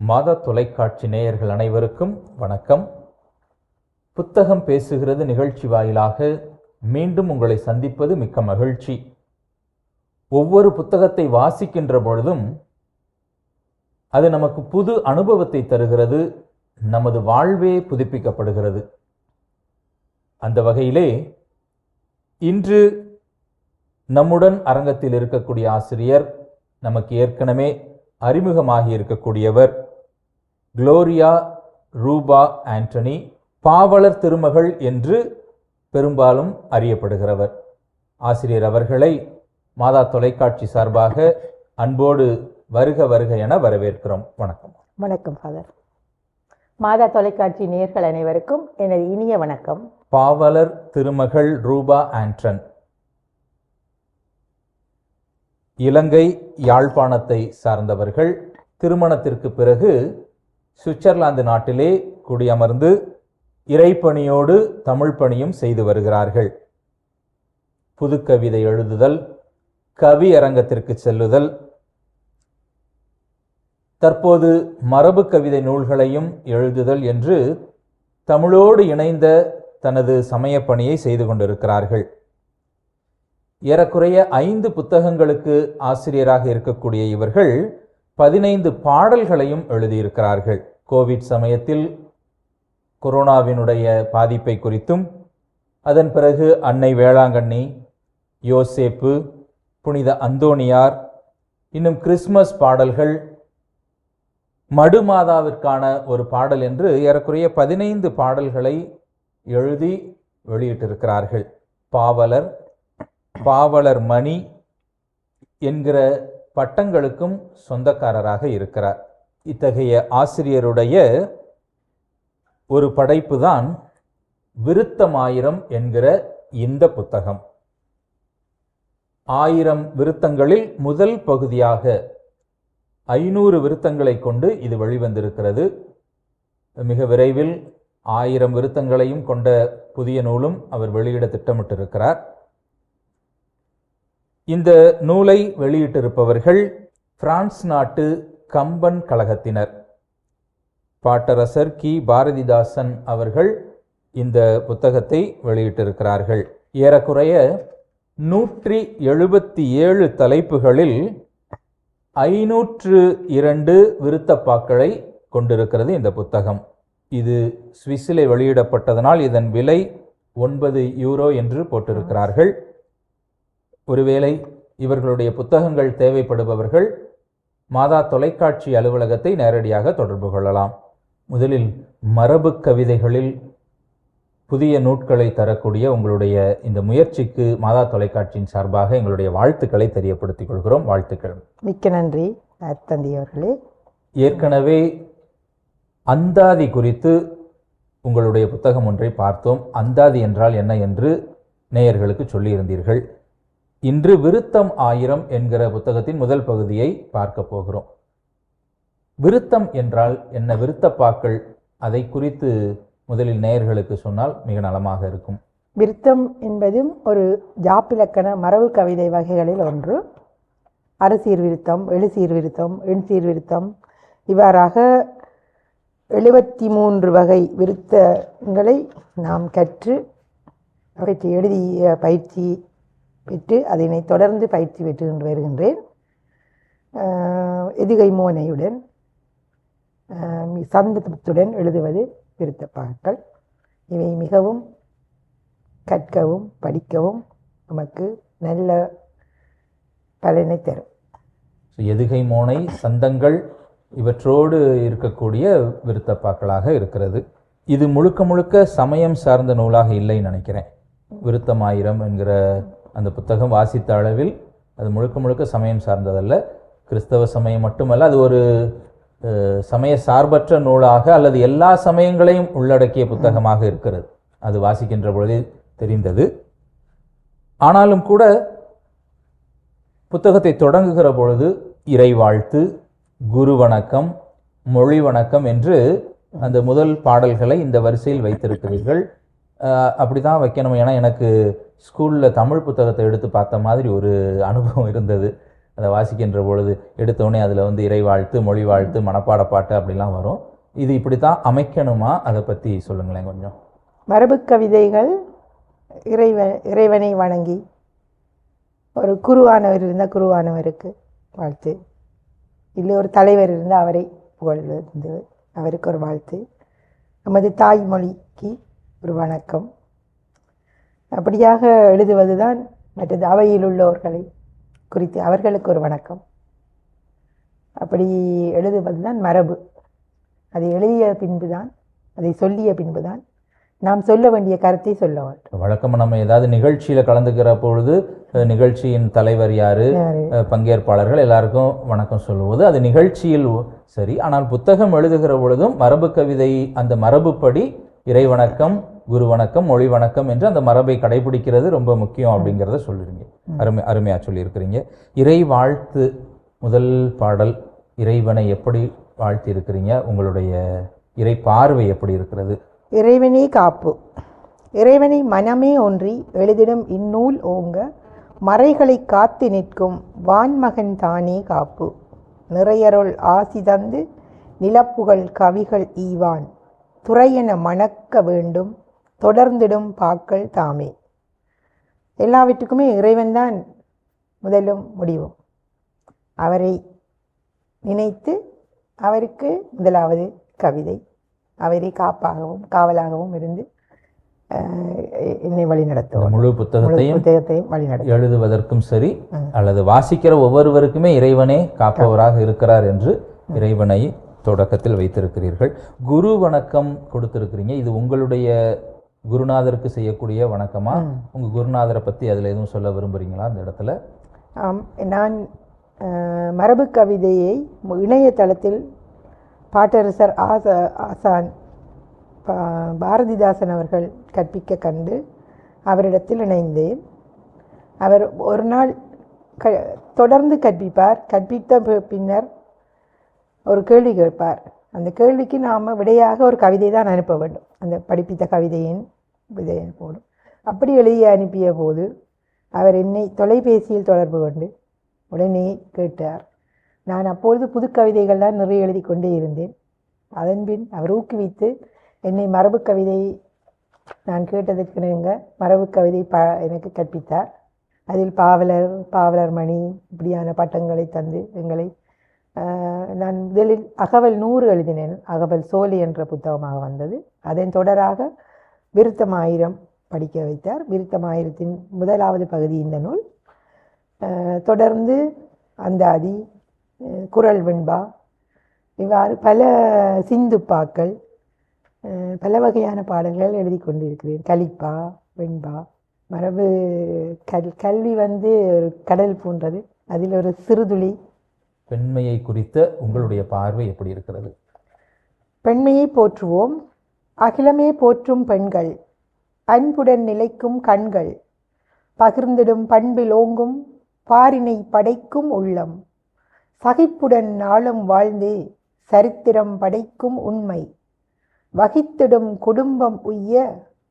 மாதா தொலைக்காட்சி நேயர்கள் அனைவருக்கும் வணக்கம். புத்தகம் பேசுகிறது நிகழ்ச்சி வாயிலாக மீண்டும் உங்களை சந்திப்பது மிக்க மகிழ்ச்சி. ஒவ்வொரு புத்தகத்தை வாசிக்கின்ற பொழுதும் அது நமக்கு புது அனுபவத்தை தருகிறது நமது வாழ்வே புதுப்பிக்கப்படுகிறது. அந்த வகையிலே இன்று நம்முடன் அரங்கத்தில் இருக்கக்கூடிய ஆசிரியர் நமக்கு ஏற்கனவே அறிமுகமாகி இருக்கக்கூடியவர் குளோரியா ரூபா ஆண்டனி பாவலர் திருமகள் என்று பெரும்பாலும் அறியப்படுகிறவர். ஆசிரியர் அவர்களை மாதா தொலைக்காட்சி சார்பாக அன்போடு வருக வருக என வரவேற்கிறோம். வணக்கம். வணக்கம் ஃபாதர் மாதா தொலைக்காட்சி நேயர்கள் அனைவருக்கும் எனது இனிய வணக்கம். பாவலர் திருமகள் ரூபா ஆண்டன் இலங்கை யாழ்ப்பாணத்தை சார்ந்தவர்கள் திருமணத்திற்கு பிறகு சுவிட்சர்லாந்து நாட்டிலே குடியமர்ந்து இறைப்பணியோடு தமிழ் பணியும் செய்து வருகிறார்கள். புதுக்கவிதை எழுதுதல் கவி அரங்கத்திற்கு செல்லுதல் தற்போது மரபு கவிதை நூல்களையும் எழுதுதல் என்று தமிழோடு இணைந்த தனது சமயப்பணியை செய்து கொண்டிருக்கிறார்கள். ஏறக்குறைய ஐந்து புத்தகங்களுக்கு ஆசிரியராக இருக்கக்கூடிய இவர்கள் பதினைந்து பாடல்களையும் எழுதியிருக்கிறார்கள். கோவிட் சமயத்தில் கொரோனாவினுடைய பாதிப்பை குறித்தும் அதன் பிறகு அன்னை வேளாங்கண்ணி யோசேப்பு புனித அந்தோணியார் இன்னும் கிறிஸ்மஸ் பாடல்கள் மடுமாதாவிற்கான ஒரு பாடல் என்று ஏறக்குறைய பதினைந்து பாடல்களை எழுதி வெளியிட்டிருக்கிறார்கள். பாவலர் பாவலர் மணி என்கிற பட்டங்களுக்கும் சொந்தக்காரராக இருக்கிறார். இத்தகைய ஆசிரியருடைய ஒரு படைப்பு தான் விருத்தமாயிரம் என்கிற இந்த புத்தகம். ஆயிரம் விருத்தங்களில் முதல் பகுதியாக ஐநூறு விருத்தங்களை கொண்டு இது வெளிவந்திருக்கிறது. மிக விரைவில் ஆயிரம் விருத்தங்களையும் கொண்ட புதிய நூலும் அவர் வெளியிட திட்டமிட்டிருக்கிறார். இந்த நூலை வெளியிட்டிருப்பவர்கள் பிரான்ஸ் நாட்டு கம்பன் கழகத்தினர். பாட்டரசர் கி. பாரதிதாசன் அவர்கள் இந்த புத்தகத்தை வெளியிட்டிருக்கிறார்கள். ஏறக்குறைய நூற்றி எழுபத்தி ஏழு தலைப்புகளில் ஐநூற்று இரண்டு விருத்தப்பாக்களை கொண்டிருக்கிறது இந்த புத்தகம். இது சுவிஸிலே வெளியிடப்பட்டதனால் இதன் விலை ஒன்பது யூரோ என்று போட்டிருக்கிறார்கள். ஒருவேளை இவர்களுடைய புத்தகங்கள் தேவைப்படுபவர்கள் மாதா தொலைக்காட்சி அலுவலகத்தை நேரடியாக தொடர்பு கொள்ளலாம். முதலில் மரபு கவிதைகளில் புதிய நூட்களை தரக்கூடிய உங்களுடைய இந்த முயற்சிக்கு மாதா தொலைக்காட்சியின் சார்பாக எங்களுடைய வாழ்த்துக்களை தெரியப்படுத்திக் கொள்கிறோம். வாழ்த்துக்கள். மிக்க நன்றி தந்தி அவர்களே. ஏற்கனவே அந்தாதி குறித்து உங்களுடைய புத்தகம் ஒன்றை பார்த்தோம். அந்தாதி என்றால் என்ன என்று நேயர்களுக்கு சொல்லியிருந்தீர்கள். இன்று விருத்தம் ஆயிரம் என்கிற புத்தகத்தின் முதல் பகுதியை பார்க்க போகிறோம். விருத்தம் என்றால் என்ன? விருத்தப்பாக்கள் அதை குறித்து முதலில் நேயர்களுக்கு சொன்னால் மிக நலமாக இருக்கும். விருத்தம் என்பதும் ஒரு ஜாப்பிலக்கண மரபு கவிதை வகைகளில் ஒன்று. அரசீர் விருத்தம் எழுசீர் விருத்தம் எண்சீர் விருத்தம். இவ்வாறாக எழுபத்தி மூன்று வகை விருத்தங்களை நாம் கற்று அவற்றை எழுதிய பயிற்சி பெற்று அதனை தொடர்ந்து பயிற்சி பெற்று கொண்டு வருகின்றேன். ஆஹ் எதுகை மோனையுடன். சந்தத்துடன் எழுதுவது விருத்தப்பாக்கள் இவை மிகவும் கற்கவும் படிக்கவும் நமக்கு நல்ல பலனை தரும். எதுகை மோனை சந்தங்கள் இவற்றோடு இருக்கக்கூடிய விருத்தப்பாக்களாக இருக்கிறது. இது முழுக்க முழுக்க சமயம் சார்ந்த நூலாக இல்லைன்னு நினைக்கிறேன். விருத்தமாயிரம் என்கிற அந்த புத்தகம் வாசித்த அளவில் அது முழுக்க முழுக்க சமயம் சார்ந்ததல்ல. கிறிஸ்தவ சமயம் மட்டுமல்ல அது ஒரு சமய சார்பற்ற நூலாக அல்லது எல்லா சமயங்களையும் உள்ளடக்கிய புத்தகமாக இருக்கிறது. அது வாசிக்கின்ற பொழுதே தெரிந்தது. ஆனாலும் கூட புத்தகத்தை தொடங்குகிற பொழுது இறை வாழ்த்து குரு வணக்கம் மொழி வணக்கம் என்று அந்த முதல் பாடல்களை இந்த வரிசையில் வைத்திருக்கிறீர்கள். அப்படி தான் வைக்கணும். ஏன்னா எனக்கு ஸ்கூலில் தமிழ் புத்தகத்தை எடுத்து பார்த்த மாதிரி ஒரு அனுபவம் இருந்தது. அதை வாசிக்கின்ற பொழுது எடுத்தோடனே அதில் வந்து இறை வாழ்த்து மொழி வாழ்த்து மனப்பாட பாட்டு அப்படிலாம் வரும். இது இப்படி தான் அமைக்கணுமா? அதை பற்றி சொல்லுங்களேன் கொஞ்சம். மரபு கவிதைகள் இறைவ இறைவனை வணங்கி ஒரு குருவானவர் இருந்தால் குருவானவருக்கு வாழ்த்து. இல்லை ஒரு தலைவர் இருந்தால் அவரை புகழ்வது அவருக்கு ஒரு வாழ்த்து. நமது தாய்மொழிக்கு ஒரு வணக்கம். அப்படியாக எழுதுவது தான் மற்றது அவையில் உள்ளவர்களை குறித்து அவர்களுக்கு ஒரு வணக்கம். அப்படி எழுதுவது தான் மரபு. அதை எழுதிய பின்புதான் அதை சொல்லிய பின்புதான் நாம் சொல்ல வேண்டிய கருத்தை சொல்ல வேண்டும். வழக்கமாக நம்ம ஏதாவது நிகழ்ச்சியில் கலந்துக்கிற பொழுது நிகழ்ச்சியின் தலைவர் யாரு பங்கேற்பாளர்கள் எல்லாருக்கும் வணக்கம் சொல்லுவது. அது நிகழ்ச்சியில் சரி ஆனால் புத்தகம் எழுதுகிற பொழுதும் மரபு கவிதை அந்த மரபுப்படி இறை வணக்கம் குரு வணக்கம் மொழி வணக்கம் என்று அந்த மரபை கடைபிடிக்கிறது ரொம்ப முக்கியம் அப்படிங்கிறத சொல்லிருங்க. அருமை அருமையா சொல்லியிருக்கிறீங்க. இறை வாழ்த்து முதல் பாடல் இறைவனை எப்படி வாழ்த்தி இருக்கிறீங்க உங்களுடைய இறை பார்வை எப்படி இருக்கிறது? இறைவனே காப்பு. இறைவனை மனமே ஒன்றி எழுதிடும் இந்நூல் ஓங்க மறைகளை காத்து நிற்கும் வான்மகன் தானே காப்பு. நிறையருள் ஆசி தந்து நிலப்புகழ் கவிகள் ஈவான். துறையென மணக்க வேண்டும் தொடர்ந்திடும் பாக்கள் தாமே. எல்லாவற்றுக்குமே இறைவன்தான் முதலும் முடிவும். அவரை நினைத்து அவருக்கு முதலாவது கவிதை. அவரை காப்பாகவும் காவலாகவும் இருந்து என்னை இந்த வழிநடத்துவோம் முழு புத்தகத்தையும் புத்தகத்தையும் வழிநடத்தும் எழுதுவதற்கும் சரி அல்லது வாசிக்கிற ஒவ்வொருவருக்குமே இறைவனே காப்பவராக இருக்கிறார் என்று இறைவனை தொடக்கத்தில் வைத்திருக்கிறீர்கள். குரு வணக்கம் கொடுத்திருக்கிறீங்க. இது உங்களுடைய குருநாதருக்கு செய்யக்கூடிய வணக்கமா? உங்க குருநாதரை பத்தி அதுல எதுவும் சொல்ல விரும்புறீங்களா அந்த இடத்துல? நான் மரபு கவிதையை இணையதளத்தில் பாட்டரசர் ஆச ஆசான் பா- பாரதிதாசன் அவர்கள் கற்பிக்க கண்டு அவரிடத்தில் இணைந்தேன். அவர் ஒரு நாள் க தொடர்ந்து கற்பிப்பார். கற்பித்த பின்னர் ஒரு கேள்வி கேட்பார். அந்த கேள்விக்கு நாம் விடையாக ஒரு கவிதை தான் அனுப்ப வேண்டும். அந்த படிப்பித்த கவிதையின் விதையை போடும் அப்படி எழுதி அனுப்பிய போது அவர் என்னை தொலைபேசியில் தொடர்பு கொண்டு உடனே கேட்டார் நான் அப்பொழுது புது கவிதைகள் தான் நிறைய எழுதி கொண்டே இருந்தேன். அதன்பின் அவர் ஊக்குவித்து என்னை மரபு கவிதை நான் கேட்டதற்கு நீங்க மரபு கவிதை ப எனக்கு கற்பித்தார். அதில் பாவலர் பாவலர் மணி இப்படியான பட்டங்களை தந்து எங்களை நான் முதலில் அகவல் நூறு எழுதினேன். அகவல் சோலை என்ற புத்தகமாக வந்தது. அதன் தொடராக விருத்தமாயிரம் படிக்க வைத்தார். விருத்தம் ஆயிரத்தின் முதலாவது பகுதி இந்த நூல். தொடர்ந்து அந்தாதி குரல் குறள் வெண்பா இவ்வாறு பல சிந்துப்பாக்கள் பல வகையான பாடல்கள் எழுதி கொண்டிருக்கிறேன். கலிப்பா வெண்பா மரபு கல் கல்வி வந்து ஒரு கடல் போன்றது. அதில் ஒரு சிறுதுளி பெண்மையை குறித்த உங்களுடைய பார்வை எப்படி இருக்கிறது? பெண்மையை போற்றுவோம் அகிலமே போற்றும் பெண்கள் அன்புடன் நிலைக்கும் கண்கள் பகிர்ந்திடும் பண்பில் ஓங்கும் பாரினை படைக்கும் உள்ளம் சகிப்புடன் நாளும் வாழ்ந்து சரித்திரம் படைக்கும் உண்மை வகித்திடும் குடும்பம் உய்ய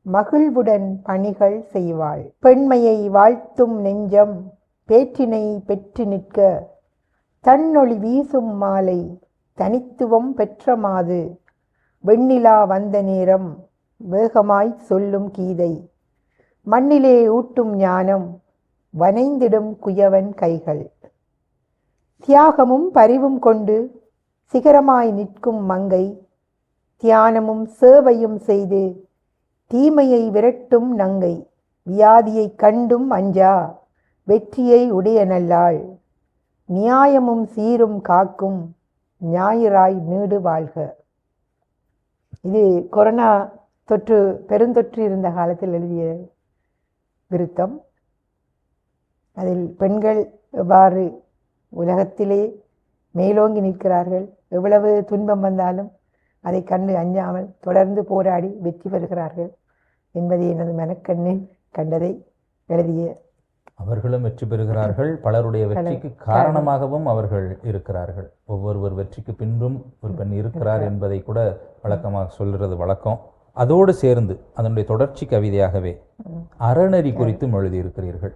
மகிழ்வுடன் பணிகள் செய்வாள். பெண்மையை வாழ்த்தும் நெஞ்சம் பேற்றினை பெற்று நிற்க தன்னொளி வீசும் மாலை தனித்துவம் பெற்ற மாது. வெண்ணிலா வந்த நேரம் வேகமாய் சொல்லும் கீதை. மண்ணிலே ஊட்டும் ஞானம் வனைந்திடும் குயவன் கைகள். தியாகமும் பரிவும் கொண்டு சிகரமாய் நிற்கும் மங்கை. தியானமும் சேவையும் செய்து தீமையை விரட்டும் நங்கை. வியாதியைக் கண்டும் அஞ்சா வெற்றியை உடைய நல்லாள் நியாயமும் சீரும் காக்கும் ஞாயிறாய் நீடு வாழ்க. இது கொரோனா தொற்று பெருந்தொற்று இருந்த காலத்தில் எழுதிய விருத்தம். அதில் பெண்கள் எவ்வாறு உலகத்திலே மேலோங்கி நிற்கிறார்கள் எவ்வளவு துன்பம் வந்தாலும் அதை கண்டு அஞ்சாமல் தொடர்ந்து போராடி வெற்றி பெறுகிறார்கள் என்பதை எனது மனக்கண்ணில் கண்டதை எழுதிய அவர்களும் வெற்றி பெறுகிறார்கள். பலருடைய வெற்றிக்கு காரணமாகவும் அவர்கள் இருக்கிறார்கள். ஒவ்வொருவர் வெற்றிக்கு பின்பும் ஒரு பெண் இருக்கிறார் என்பதை கூட வழக்கமாக சொல்கிறது வழக்கம். அதோடு சேர்ந்து அதனுடைய தொடர்ச்சி கவிதையாகவே அறநெறி குறித்தும் எழுதியிருக்கிறீர்கள்.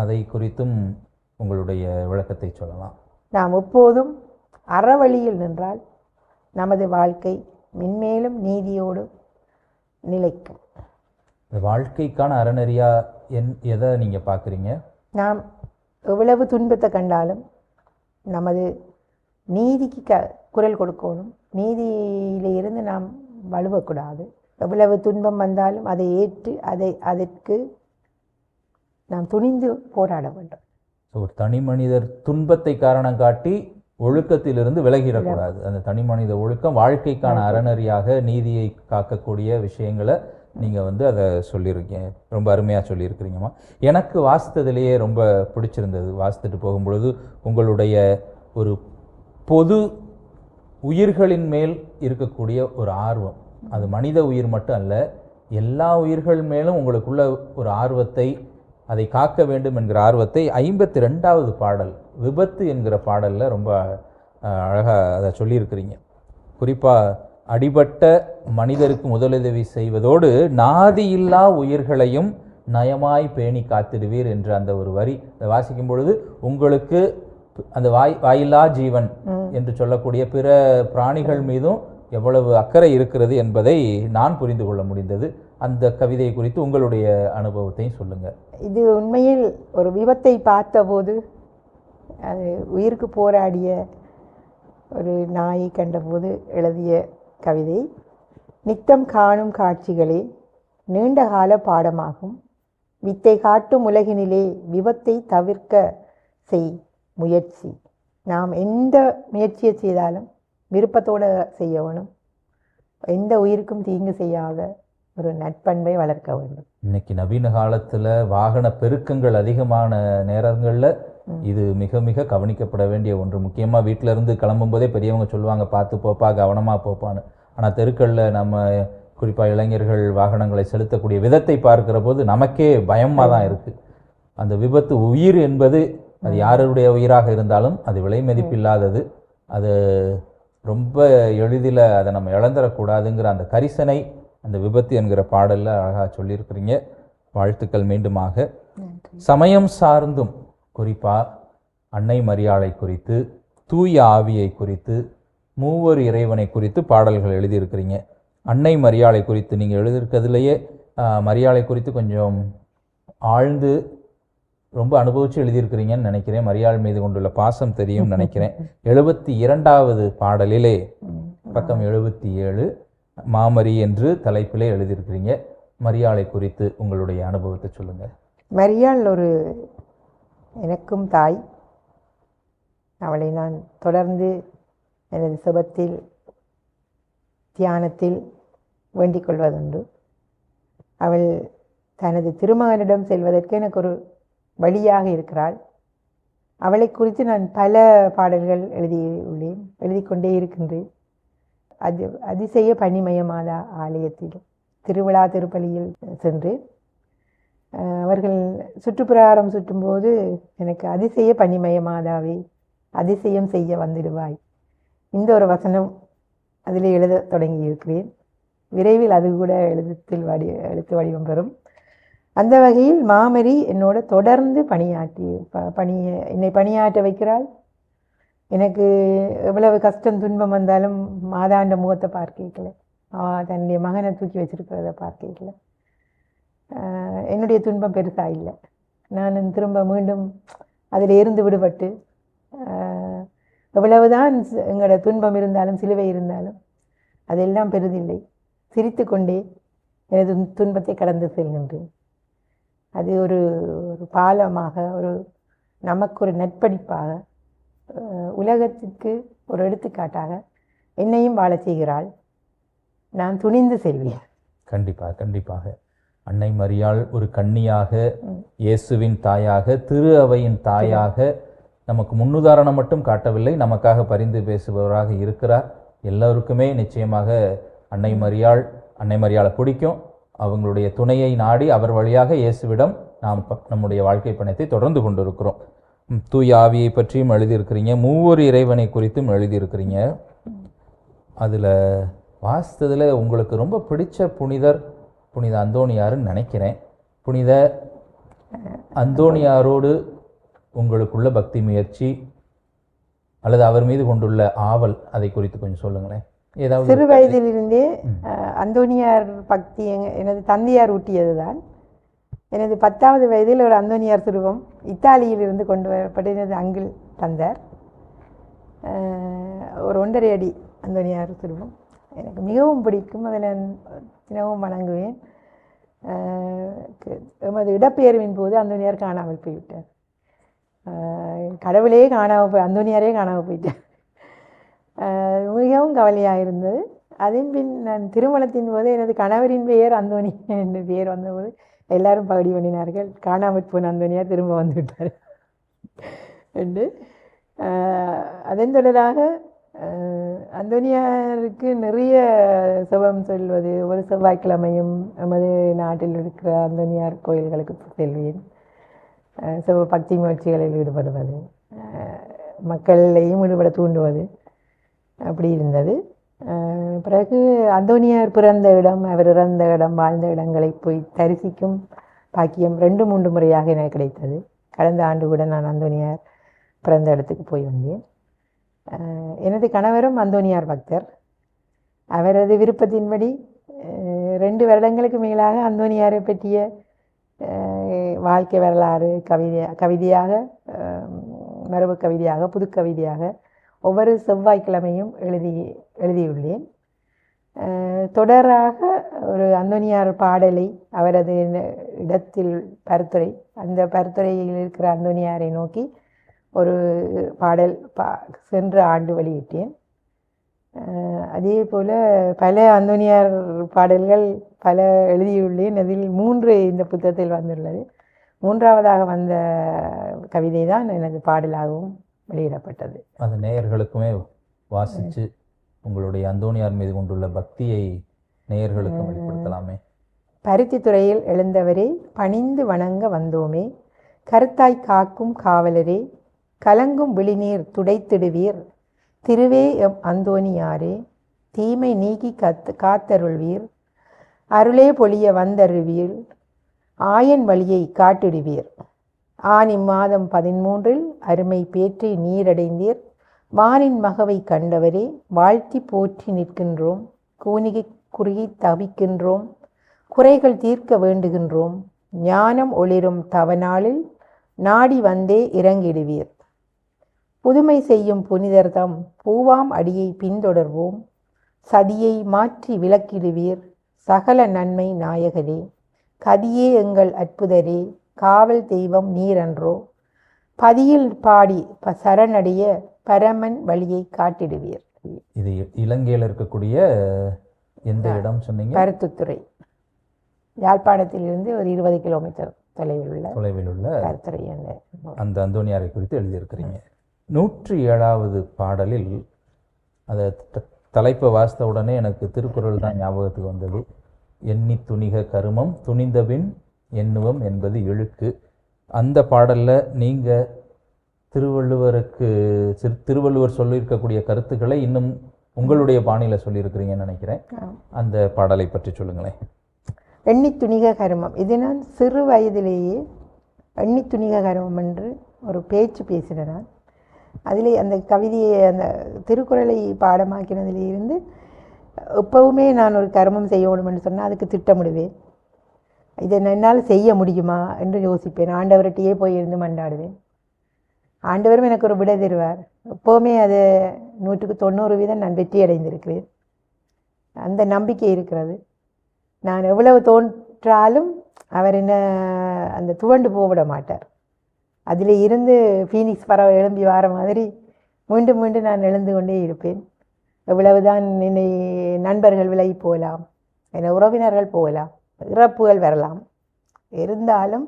அதை குறித்தும் உங்களுடைய விளக்கத்தை சொல்லலாம். நாம் எப்போதும் அறவழியில் நின்றால் நமது வாழ்க்கை மென்மேலும் நீதியோடு நிலைக்கும். இந்த வாழ்க்கைக்கான அறநெறியா என் எதை நீங்க பார்க்குறீங்க? நாம் எவ்வளவு துன்பத்தை கண்டாலும் நமது நீதிக்கு க குரல் கொடுக்கணும். நீதியில இருந்து நாம் வலுவக்கூடாது. எவ்வளவு துன்பம் வந்தாலும் அதை ஏற்று அதை அதற்கு நாம் துணிந்து போராட வேண்டும். ஒரு தனி மனிதர் துன்பத்தை காரணம் காட்டி ஒழுக்கத்திலிருந்து விலகிடக்கூடாது. அந்த தனி மனித ஒழுக்கம் வாழ்க்கைக்கான அறநெறியாக நீதியை காக்கக்கூடிய விஷயங்களை நீங்கள் வந்து அதை சொல்லியிருக்கீங்க ரொம்ப அருமையாக சொல்லியிருக்கிறீங்கம்மா. எனக்கு வாசித்ததுலேயே ரொம்ப பிடிச்சிருந்தது. வாசித்துட்டு போகும்பொழுது உங்களுடைய ஒரு பொது உயிர்களின் மேல் இருக்கக்கூடிய ஒரு ஆர்வம். அது மனித உயிர் மட்டும் அல்ல எல்லா உயிர்கள் மேலும் உங்களுக்குள்ள ஒரு ஆர்வத்தை அதை காக்க வேண்டும் என்கிற ஆர்வத்தை ஐம்பத்தி ரெண்டாவது பாடல் விபத்து என்கிற பாடலில் ரொம்ப அழகாக அதை சொல்லியிருக்கிறீங்க. குறிப்பாக அடிபட்ட மனிதருக்கு முதலுதவி செய்வதோடு நாதியில்லா உயிர்களையும் நயமாய் பேணி காத்திடுவீர் என்ற அந்த ஒரு வரி. அதை வாசிக்கும் பொழுது உங்களுக்கு அந்த வாய் வாயில்லா ஜீவன் என்று சொல்லக்கூடிய பிற பிராணிகள் மீதும் எவ்வளவு அக்கறை இருக்கிறது என்பதை நான் புரிந்து கொள்ள முடிந்தது. அந்த கவிதை குறித்து உங்களுடைய அனுபவத்தையும் சொல்லுங்க. இது உண்மையில் ஒரு விபத்தை பார்த்தபோது அது உயிருக்கு போராடிய ஒரு நாயை கண்டபோது எழுதிய கவிதை நித்தம் காணும் காட்சிகளே நீண்ட கால பாடமாகும். வித்தை காட்டும் உலகினிலே விபத்தை தவிர்க்க செய் முயற்சி. நாம் எந்த முயற்சியை செய்தாலும் விருப்பத்தோடு செய்ய வேணும். எந்த உயிருக்கும் தீங்கு செய்யாத ஒரு நட்பண்பை வளர்க்க வேண்டும். இன்னைக்கு நவீன காலத்தில் வாகன பெருக்கங்கள் அதிகமான நேரங்களில் இது மிக மிக கவனிக்கப்பட வேண்டிய ஒன்று. முக்கியமா வீட்ல இருந்து கிளம்பும் போதே பெரியவங்க சொல்லுவாங்க பார்த்து போப்பா கவனமா போப்பான்னு. ஆனா தெருக்கள்ல நம்ம குறிப்பா இளைஞர்கள் வாகனங்களை செலுத்தக்கூடிய விதத்தை பார்க்கிற போது நமக்கே பயமா தான் இருக்கு. அந்த விபத்து உயிர் என்பது அது யாருடைய உயிராக இருந்தாலும் அது விலை மதிப்பில்லாதது. அது ரொம்ப எளிதில் அதை நம்ம இழந்துடக்கூடாதுங்கிற அந்த கரிசனை அந்த விபத்து என்கிற பாடல்ல அழகா சொல்லியிருக்கிறீங்க. வாழ்த்துக்கள் மீண்டுமாக. சமயம் சார்ந்தும் குறிப்பாக அன்னை மரியாளை குறித்து தூய ஆவியை குறித்து மூவர் இறைவனை குறித்து பாடல்கள் எழுதியிருக்கிறீங்க. அன்னை மரியாளை குறித்து நீங்கள் எழுதியிருக்கிறதுலையே மரியாளை குறித்து கொஞ்சம் ஆழ்ந்து ரொம்ப அனுபவித்து எழுதியிருக்கிறீங்கன்னு நினைக்கிறேன். மரியாள் மீது கொண்டுள்ள பாசம் தெரியும் நினைக்கிறேன். எழுபத்தி இரண்டாவது பாடலிலே பக்கம் எழுபத்தி ஏழு மாமரி என்று தலைப்பிலே எழுதியிருக்கிறீங்க. மரியாளை குறித்து உங்களுடைய அனுபவத்தை சொல்லுங்கள் மரியாள் ஒரு எனக்கும் தாய். அவளை நான் தொடர்ந்து எனது சுபத்தில் தியானத்தில் வேண்டிக் கொள்வதுண்டு. அவள் தனது திருமகனிடம் செல்வதற்கு எனக்கு ஒரு வழியாக இருக்கிறாள். அவளை குறித்து நான் பல பாடல்கள் எழுதியுள்ளேன் எழுதி கொண்டே இருக்கின்றேன். அது அதிசய பனிமயமாதா ஆலயத்தில் திருவிழா திருப்பலியில் சென்று அவர்கள் சுற்றுப்பிரகாரம் சுற்றும்போது எனக்கு அதிசய பனிமய மாதாவே அதிசயம் செய்ய வந்துடுவாய். இந்த ஒரு வசனம் அதில் எழுத தொடங்கி இருக்கிறேன் விரைவில் அது கூட எழுத்தில் வடி எழுத்து வடிவம் பெறும். அந்த வகையில் மாமரி என்னோட தொடர்ந்து பணியாற்றி ப பணிய என்னை பணியாற்ற வைக்கிறாள். எனக்கு எவ்வளவு கஷ்டம் துன்பம் வந்தாலும் மாதாண்ட முகத்தை பார்க்கல தன்னுடைய மகனை தூக்கி வச்சிருக்கிறத பார்க்கல என்னுடைய துன்பம் பெருசாக இல்லை. நான் திரும்ப மீண்டும் அதில் இருந்து விடுபட்டு எவ்வளவுதான் எங்களோட துன்பம் இருந்தாலும் சிலுவை இருந்தாலும் அதெல்லாம் பெரிதில்லை. சிரித்து கொண்டே எனது துன்பத்தை கடந்து செல்கின்றேன். அது ஒரு ஒரு பாலமாக ஒரு நமக்கு ஒரு நட்படிப்பாக உலகத்துக்கு உலகத்திற்கு ஒரு எடுத்துக்காட்டாக என்னையும் வாழ செய்கிறாள். நான் துணிந்து செல்வேன். கண்டிப்பாக கண்டிப்பாக. அன்னை மரியாள் ஒரு கன்னியாக இயேசுவின் தாயாக திரு அவையின் தாயாக நமக்கு முன்னுதாரணம் மட்டும் காட்டவில்லை நமக்காக பரிந்து பேசுபவராக இருக்கிறார். எல்லோருக்குமே நிச்சயமாக அன்னை மரியாள் அன்னை மரியாளை பிடிக்கும். அவங்களுடைய துணையை நாடி அவர் வழியாக இயேசுவிடம் நாம் நம்முடைய வாழ்க்கை பயணத்தை தொடர்ந்து கொண்டிருக்கிறோம். தூய ஆவியை பற்றியும் எழுதியிருக்கிறீங்க. மூவொரு இறைவனை குறித்தும் எழுதியிருக்கிறீங்க. அதில் வாசித்ததில் உங்களுக்கு ரொம்ப பிடிச்ச புனிதர் புனித அந்தோணியாருன்னு நினைக்கிறேன். புனித அந்தோணியாரோடு உங்களுக்குள்ள பக்தி முயற்சி அல்லது அவர் மீது கொண்டுள்ள ஆவல் அதை குறித்து கொஞ்சம் சொல்லுங்களேன். ஏதாவது சிறு வயதிலிருந்தே அஹ், அந்தோனியார் பக்தி எங்க- எனது தந்தையார் ஊட்டியது தான் எனது பத்தாவது வயதில் ஒரு அந்தோனியார் சிறுவம் இத்தாலியிலிருந்து கொண்டு வரப்பட்ட எனது அங்கிள் தந்தார். ஒரு ஒன்றரை அடி அந்தோனியார் சிறுவம் எனக்கு மிகவும் பிடிக்கும். அதில் நான் தினமும் வணங்குவேன். எமது இடப்பெயர்வின் போது அந்தோனியார் காணாமல் போய்விட்டார். கடவுளே காணாமல் போய் அந்தோனியாரே காணாமல் போயிட்டார். மிகவும் கவலையாக இருந்தது. அதன் பின் நான் திருமணத்தின் போது எனது கணவரின் பெயர் அந்தோனி என்று பெயர் வந்தபோது எல்லாரும் பகுடி பண்ணினார்கள். காணாமல் போன அந்தோனியார் திரும்ப வந்துவிட்டார். என்று அதன் தொடராக அந்தோனியாருக்கு நிறைய சுபம் சொல்வது ஒரு செவ்வாய்க்கிழமையும் நமது நாட்டில் இருக்கிற அந்தோனியார் கோயில்களுக்கு செல்வேன். அஹ் சிவ பக்தி முயற்சிகளில் ஈடுபடுவது மக்களையும் ஈடுபட தூண்டுவது அப்படி இருந்தது. பிறகு அந்தோனியார் பிறந்த இடம் அவர் இறந்த இடம் வாழ்ந்த இடங்களை போய் தரிசிக்கும் பாக்கியம் ரெண்டு மூன்று முறையாக எனக்கு கிடைத்தது. கடந்த ஆண்டு கூட நான் அந்தோனியார் பிறந்த இடத்துக்கு போய் வந்தேன். எனது கணவரும் அந்தோனியார் பக்தர். அவரது விருப்பத்தின்படி ரெண்டு வருடங்களுக்கு மேலாக அந்தோனியாரை பற்றிய வாழ்க்கை வரலாறு கவிதை கவிதையாக மரபு கவிதையாக புது கவிதையாக ஒவ்வொரு செவ்வாய்க்கிழமையும் எழுதி எழுதியுள்ளேன். தொடராக ஒரு அந்தோனியார் பாடலை அவரது இடத்தில் பருத்துரை அந்த பருத்துறையில் இருக்கிற அந்தோனியாரை நோக்கி ஒரு பாடல் பா சென்ற ஆண்டு வெளியிட்டேன். அதே போல் பல அந்தோனியார் பாடல்கள் பல எழுதியுள்ளேன். அதில் மூன்று இந்த புத்தகத்தில் வந்துள்ளது. மூன்றாவதாக வந்த கவிதை தான் எனது பாடலாகவும் வெளியிடப்பட்டது. அந்த நேயர்களுக்குமே வாசித்து உங்களுடைய அந்தோணியார் மீது கொண்டுள்ள பக்தியை நேயர்களுக்கும் வெளிப்படுத்தலாமே. பருத்தித்துறையில் எழுந்தவரே பணிந்து வணங்க வந்தோமே கருத்தாய் காக்கும் காவலரே கலங்கும் விழிநீர் துடைத்திடுவீர். திருவே எம் அந்தோணியாரே தீமை நீக்கி கத்து காத்தருள்வீர். அருளே பொழிய வந்தருவீர். ஆயன் வழியை காட்டிடுவீர். ஆனி மாதம் பதிமூன்றில் அருமை பேற்றி நீரடைந்தீர். வானின் மகவை கண்டவரே வாழ்த்தி போற்றி நிற்கின்றோம். கூனிகை குறுகி தவிக்கின்றோம். குறைகள் தீர்க்க வேண்டுகின்றோம். ஞானம் ஒளிரும் தவநாளில் நாடி வந்தே இறங்கிடுவீர். புதுமை செய்யும் புனிதர்தம் பூவாம் அடியை பின்தொடர்வோம். சதியை மாற்றி விளக்கிடுவீர் சகல நன்மை நாயகரே. கதியே எங்கள் அற்புதரே காவல் தெய்வம் நீரன்றோ. பதியில் பாடி ப சரணடைய பரமன் வழியை காட்டிடுவீர். இது இலங்கையில் இருக்கக்கூடிய எந்த இடம் சொன்னீங்க? கருத்துத்துறை. யாழ்ப்பாணத்திலிருந்து ஒரு இருபது கிலோமீட்டர் தொலைவில் உள்ள தொலைவில் உள்ள கருத்துறை அந்த அந்த அந்தோணியாரை குறித்து எழுதியிருக்கிறீங்க. நூற்றி ஏழாவது பாடலில் அதை த- தலைப்பை வாசித்த உடனே எனக்கு திருக்குறள் தான் ஞாபகத்துக்கு வந்தது. எண்ணி துணிக கருமம் துணிந்தபின் எண்ணுவம் என்பது இழுக்கு. அந்த பாடல்ல நீங்க திருவள்ளுவருக்கு சிறு திருவள்ளுவர் சொல்லியிருக்கக்கூடிய கருத்துக்களை இன்னும் உங்களுடைய பாணியில சொல்லியிருக்கிறீங்கன்னு நினைக்கிறேன். அந்த பாடலை பற்றி சொல்லுங்களேன். எண்ணி துணிக கருமம். இது நான் சிறு வயதிலேயே எண்ணி துணிக கருமம் என்று ஒரு பேச்சு பேசினேன். அதிலே அந்த கவிதையை அந்த திருக்குறளை பாடமாக்கினதிலிருந்து எப்போவுமே எப்பவுமே நான் ஒரு கர்மம் செய்யணும்னு சொன்னால் அதுக்கு திட்டமிடுவேன். இதை என்னால் செய்ய முடியுமா என்று யோசிப்பேன். ஆண்டவர்கிட்டயே போய் இருந்து மண்டாடுவேன் ஆண்டவரும் எனக்கு ஒரு விடை தருவார். எப்போவுமே அது நூற்றுக்கு தொண்ணூறு வீதம் நான் வெற்றி அடைந்திருக்கிறேன். அந்த நம்பிக்கை இருக்கிறது. நான் எவ்வளவு தோன்றாலும் அவர் என்ன அந்த துவண்டு போவிட மாட்டார். அதில் இருந்து ஃபீனிக்ஸ் பறவை எழும்பி வர மாதிரி மீண்டும் மீண்டும் நான் எழுந்து கொண்டே இருப்பேன். எவ்வளவுதான் என்னை நண்பர்கள் விலகி போகலாம் என்னை உறவினர்கள் போகலாம் இறப்புகள் வரலாம். இருந்தாலும்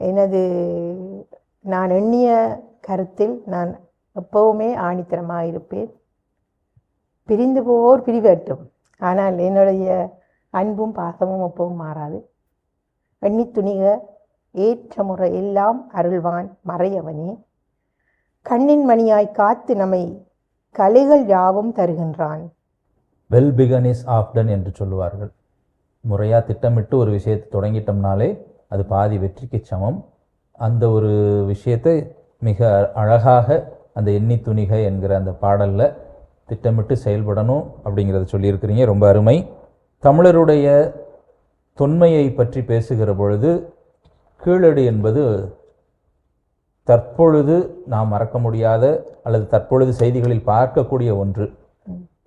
எனது நான் எண்ணிய கருத்தில் நான் எப்பவுமே ஆணித்தரமாக இருப்பேன். பிரிந்து போவோர் பிரிவட்டும் ஆனால் என்னுடைய அன்பும் பாசமும் எப்பவும் மாறாது. எண்ணி துணிக ஏற்ற முறையெல்லாம் அருள்வான் மறையவனே. கண்ணின் மணியாய் காத்து நம்மை கலைகள் யாவும் தருகின்றான். Well begun is half done என்று சொல்லுவார்கள். முறையாக திட்டமிட்டு ஒரு விஷயத்தை தொடங்கிட்டோம்னாலே அது பாதி வெற்றிக்கு சமம். அந்த ஒரு விஷயத்தை மிக அழகாக அந்த எண்ணி துணிக என்கிற அந்த பாடலில் திட்டமிட்டு செயல்படணும் அப்படிங்கிறத சொல்லியிருக்கிறீங்க. ரொம்ப அருமை. தமிழருடைய தொன்மையை பற்றி பேசுகிற பொழுது கீழடி என்பது தற்பொழுது நாம் மறக்க முடியாத அல்லது தற்பொழுது செய்திகளில் பார்க்கக்கூடிய ஒன்று.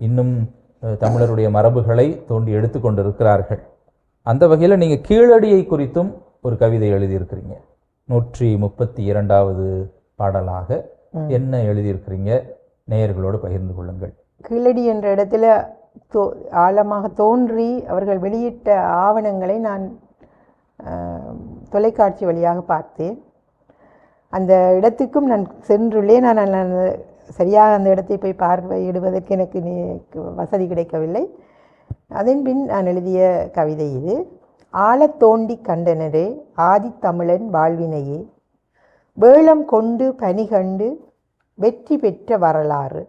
இன்னும் தமிழருடைய மரபுகளை தோண்டி எடுத்துக்கொண்டிருக்கிறார்கள் அந்த வகையில் நீங்கள் கீழடியை குறித்தும் ஒரு கவிதை எழுதியிருக்கிறீங்க. நூற்றி முப்பத்தி இரண்டாவது பாடலாக என்ன எழுதியிருக்கிறீங்க? நேயர்களோடு பகிர்ந்து கொள்ளுங்கள். கீழடி என்ற இடத்துல தோ ஆழமாக தோன்றி அவர்கள் வெளியிட்ட ஆவணங்களை நான் தொலைக்காட்சி வழியாக பார்த்தேன். அந்த இடத்துக்கும் நான் சென்றுள்ளேன் நான் நான் சரியாக அந்த இடத்தை போய் பார்வையிடுவதற்கு எனக்கு வசதி கிடைக்கவில்லை. அதன் பின் நான் எழுதிய கவிதை இது. ஆழத் தோண்டி கண்டனரே ஆதித்தமிழன் வாழ்வினையே வேளம் கொண்டு பனி கண்டு வெற்றி பெற்ற வரலாறு.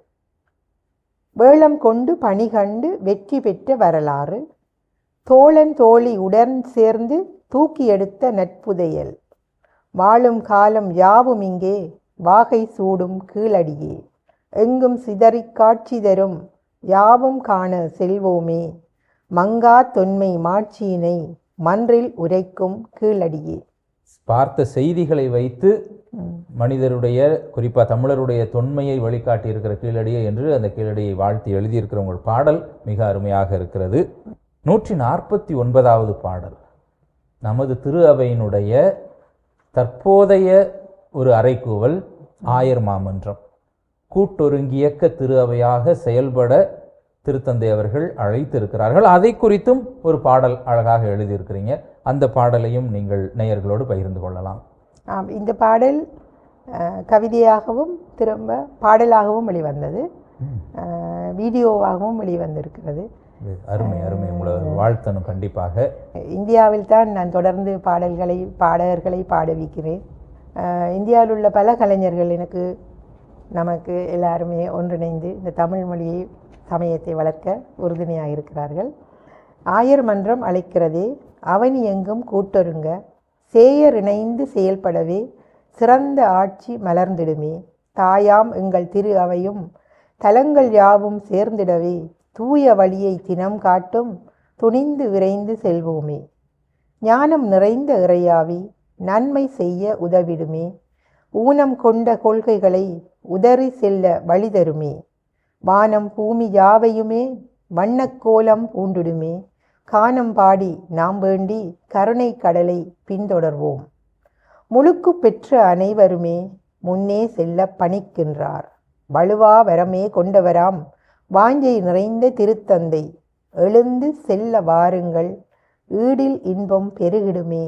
வேளம் கொண்டு பணி கண்டு வெற்றி பெற்ற வரலாறு. தோழன் தோழி உடன் சேர்ந்து தூக்கி எடுத்த நட்புதையல். வாழும் காலம் யாவும் இங்கே வாகை சூடும் கீழடியே. எங்கும் சிதறிக் காட்சி தரும் யாவும் காண செல்வோமே. மங்கா தொன்மை மாட்சியினை மன்றில் உரைக்கும் கீழடியே. பார்த்த செய்திகளை வைத்து மனிதருடைய குறிப்பாக தமிழருடைய தொன்மையை வழிகாட்டி இருக்கிற கீழடியை என்று அந்த கீழடியை வாழ்த்தி எழுதியிருக்கிற உங்கள் பாடல் மிக அருமையாக இருக்கிறது. நூற்றி நாற்பத்தி ஒன்பதாவது பாடல். நமது திரு அவையினுடைய தற்போதைய ஒரு அறைகூவல் ஆயர் மாமன்றம் கூட்டொருங்கியக்க திரு அவையாக செயல்பட திருத்தந்தை அவர்கள் அழைத்திருக்கிறார்கள். அதை குறித்தும் ஒரு பாடல் அழகாக எழுதியிருக்கிறீங்க. அந்த பாடலையும் நீங்கள் நேயர்களோடு பகிர்ந்து கொள்ளலாம். ஆம் இந்த பாடல் கவிதையாகவும் திரும்ப பாடலாகவும் வெளிவந்தது. வீடியோவாகவும் வெளிவந்திருக்கிறது. அருமை அருமை. உங்களை வாழ்த்தணும் கண்டிப்பாக. இந்தியாவில் தான் நான் தொடர்ந்து பாடல்களை பாடகர்களை பாடவிக்கிறேன். இந்தியாவில் உள்ள பல கலைஞர்கள் எனக்கு நமக்கு எல்லாருமே ஒன்றிணைந்து இந்த தமிழ் மொழியை சமயத்தை வளர்க்க உறுதுணையாக இருக்கிறார்கள். ஆயர் மன்றம் அழைக்கிறதே அவனி எங்கும் கூட்டொருங்க சேயர் இணைந்து செயல்படவே சிறந்த ஆட்சி மலர்ந்திடுமே தாயாம் எங்கள் திரு அவையும் தலங்கள் யாவும் சேர்ந்திடவே தூய வழியை தினம் காட்டும் துணிந்து விரைந்து செல்வோமே. ஞானம் நிறைந்த இறையாவி நன்மை செய்ய உதவிடுமே. ஊனம் கொண்ட கொள்கைகளை உதறி செல்ல வழிதருமே வானம் பூமி யாவையுமே வண்ணக்கோலம் பூண்டுடுமே. கானம் பாடி நாம் வேண்டி கருணை கடலை பின்தொடர்வோம். முழுக்கு பெற்ற அனைவருமே முன்னே செல்ல பணிக்கின்றார். வலுவா வரமே கொண்டவராம். வாஞ்சை நிறைந்த திருத்தந்தை எழுந்து செல்ல வாருங்கள். ஈடில் இன்பம் பெருகிடுமே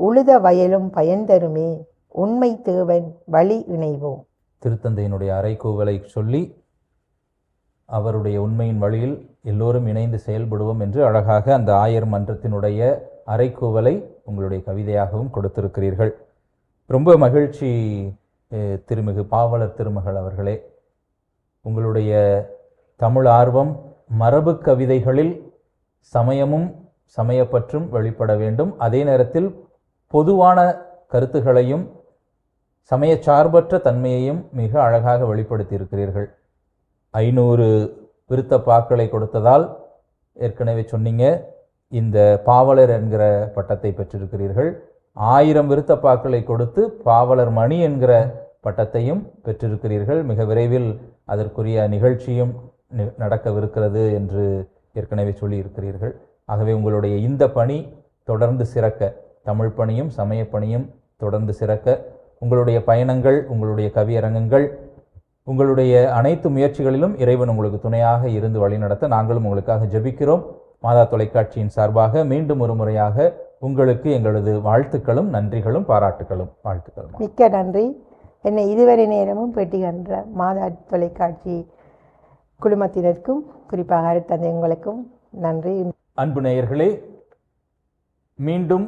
உழுத வயலும் பயன் தருமே உண்மை தேவன் வழி இணைவோம். திருத்தந்தையினுடைய அறைகூவலை சொல்லி அவருடைய உண்மையின் வழியில் எல்லோரும் இணைந்து செயல்படுவோம் என்று அழகாக அந்த ஆயர் மன்றத்தினுடைய அறைகூவலை உங்களுடைய கவிதையாகவும் கொடுத்திருக்கிறீர்கள். ரொம்ப மகிழ்ச்சி திருமிகு பாவலர் திருமகள் அவர்களே. உங்களுடைய தமிழ் ஆர்வம் மரபு கவிதைகளில் சமயமும் சமயப்பற்றும் வெளிப்பட வேண்டும். அதே நேரத்தில் பொதுவான கருத்துகளையும் சமயச்சார்பற்ற தன்மையையும் மிக அழகாக வெளிப்படுத்தியிருக்கிறீர்கள். ஐநூறு விருத்தப்பாக்களை கொடுத்ததால் ஏற்கனவே சொன்னீங்க இந்த பாவலர் என்கிற பட்டத்தை பெற்றிருக்கிறீர்கள். ஆயிரம் விருத்தப்பாக்களை கொடுத்து பாவலர் மணி என்கிற பட்டத்தையும் பெற்றிருக்கிறீர்கள். மிக விரைவில் அதற்குரிய நிகழ்ச்சியும் நடக்கவிருக்கிறது என்று ஏற்கனவே சொல்லியிருக்கிறீர்கள். ஆகவே உங்களுடைய இந்த பணி தொடர்ந்து சிறக்க தமிழ் பணியும் சமயப்பணியும் தொடர்ந்து சிறக்க உங்களுடைய பயணங்கள் உங்களுடைய கவியரங்கங்கள் உங்களுடைய அனைத்து முயற்சிகளிலும் இறைவன் உங்களுக்கு துணையாக இருந்து வழிநடத்த நாங்களும் உங்களுக்காக ஜெபிக்கிறோம். மாதா தொலைக்காட்சியின் சார்பாக மீண்டும் ஒரு முறையாக உங்களுக்கு எங்களது வாழ்த்துக்களும் நன்றிகளும் பாராட்டுகளும் வாழ்த்துக்களும். மிக்க நன்றி. என்னை இதுவரை நேரமும் பேட்டுகின்ற மாதா தொலைக்காட்சி குழுமத்தினருக்கும் குறிப்பாக அருட்தந்தை நன்றி. அன்பு நேயர்களே மீண்டும்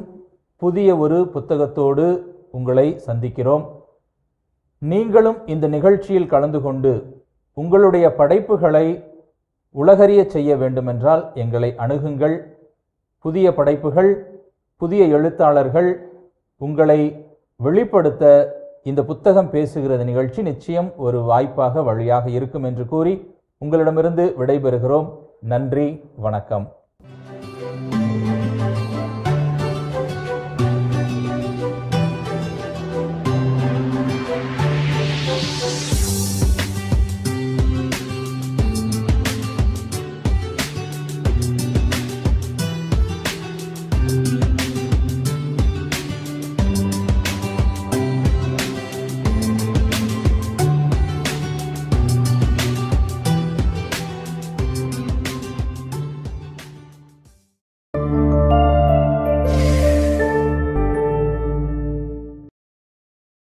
புதிய ஒரு புத்தகத்தோடு உங்களை சந்திக்கிறோம். நீங்களும் இந்த நிகழ்ச்சியில் கலந்து கொண்டு உங்களுடைய படைப்புகளை உலகறியச் செய்ய வேண்டுமென்றால் எங்களை அணுகுங்கள். புதிய படைப்புகள் புதிய எழுத்தாளர்கள் உங்களை வெளிப்படுத்த இந்த புத்தகம் பேசுகிறது நிகழ்ச்சி நிச்சயம் ஒரு வாய்ப்பாக வழியாக இருக்கும் என்று கூறி உங்களிடமிருந்து விடைபெறுகிறோம். நன்றி வணக்கம்.